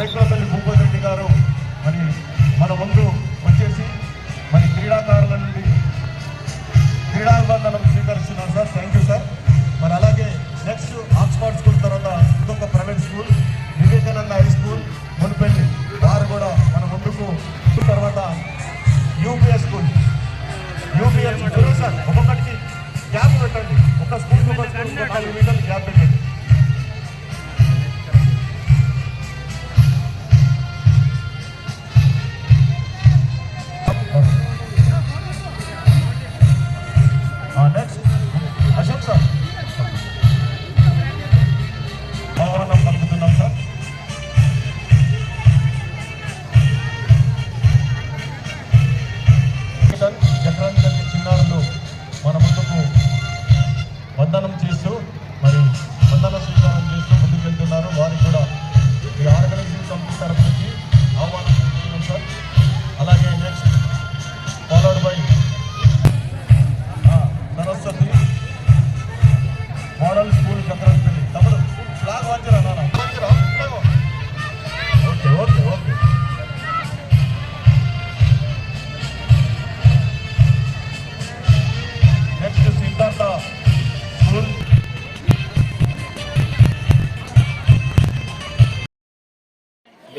రేఖోపల్లి భూపతి రెడ్డి గారు మరి మన ముందు వచ్చేసి మరి క్రీడాకారుల నుండి క్రీడాభిబంధనం స్వీకరిస్తున్నారు సార్. థ్యాంక్ యూ సార్ మరి అలాగే నెక్స్ట్ ఆక్స్ఫర్డ్ స్కూల్ తర్వాత ఇంకొక private school Vivekananda high school Munpalli వారు కూడా మన ముందుకు తర్వాత యూపీఎస్ స్కూల్ యూపీఎస్ చూడండి సార్ ఒక్కొక్కటికి గ్యాప్ పెట్టండి. ఒక స్కూల్ ఒక స్కూల్ నాలుగు మీటర్లు గ్యాప్ పెట్టండి.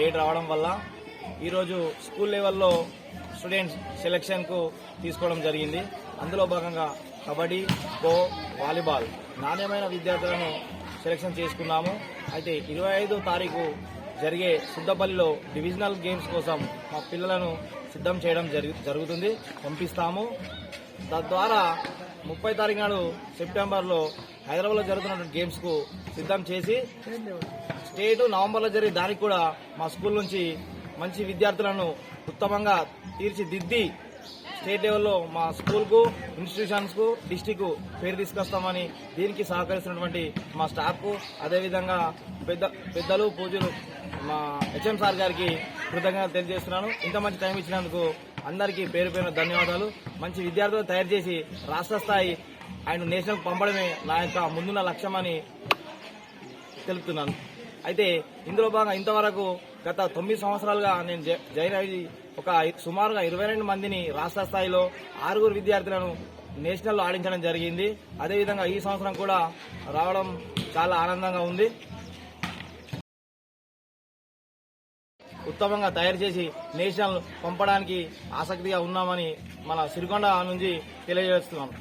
లేట్ రావడం వల్ల ఈరోజు స్కూల్ లెవెల్లో స్టూడెంట్స్ సెలక్షన్కు తీసుకోవడం జరిగింది. అందులో భాగంగా కబడ్డీ ఖో వాలీబాల్ నాణ్యమైన విద్యార్థులను సెలక్షన్ చేసుకున్నాము. అయితే ఇరవై ఐదో తారీఖు జరిగే సుద్దపల్లిలో డివిజనల్ గేమ్స్ కోసం మా పిల్లలను సిద్ధం చేయడం జరుగు జరుగుతుంది. పంపిస్తాము. తద్వారా ముప్పై తారీఖు నాడు సెప్టెంబర్లో హైదరాబాద్లో జరుగుతున్న గేమ్స్కు సిద్ధం చేసి స్టేట్ నవంబర్లో జరిగే దానికి కూడా మా స్కూల్ నుంచి మంచి విద్యార్థులను ఉత్తమంగా తీర్చిదిద్ది స్టేట్ లెవెల్లో మా స్కూల్కు ఇన్స్టిట్యూషన్స్కు డిస్టిక్ పేరు తీసుకొస్తామని దీనికి సహకరిస్తున్నటువంటి మా స్టాఫ్కు అదేవిధంగా పెద్ద పెద్దలు పూజలు మా హెచ్ఎం సార్ గారికి కృతజ్ఞతలు తెలియజేస్తున్నాను. ఇంత మంచి టైం ఇచ్చినందుకు అందరికీ పేరు పేరున ధన్యవాదాలు. మంచి విద్యార్థులు తయారు చేసి రాష్ట్ర స్థాయి ఆయన నేషనల్ పంపడమే నా యొక్క ముందున్న లక్ష్యమని తెలుపుతున్నాను. అయితే ఇందులో భాగంగా ఇంతవరకు గత తొమ్మిది సంవత్సరాలుగా నేను జాయిన్ అయ్యి ఒక సుమారుగా ఇరవై రెండు మందిని రాష్ట్ర స్థాయిలో ఆరుగురు విద్యార్థులను నేషనల్లో ఆడించడం జరిగింది. అదేవిధంగా ఈ సంవత్సరం కూడా రావడం చాలా ఆనందంగా ఉంది. ఉత్తమంగా తయారు చేసి నేషనల్ పంపడానికి ఆసక్తిగా ఉన్నామని మన సిరికొండ నుంచి తెలియజేస్తున్నాం.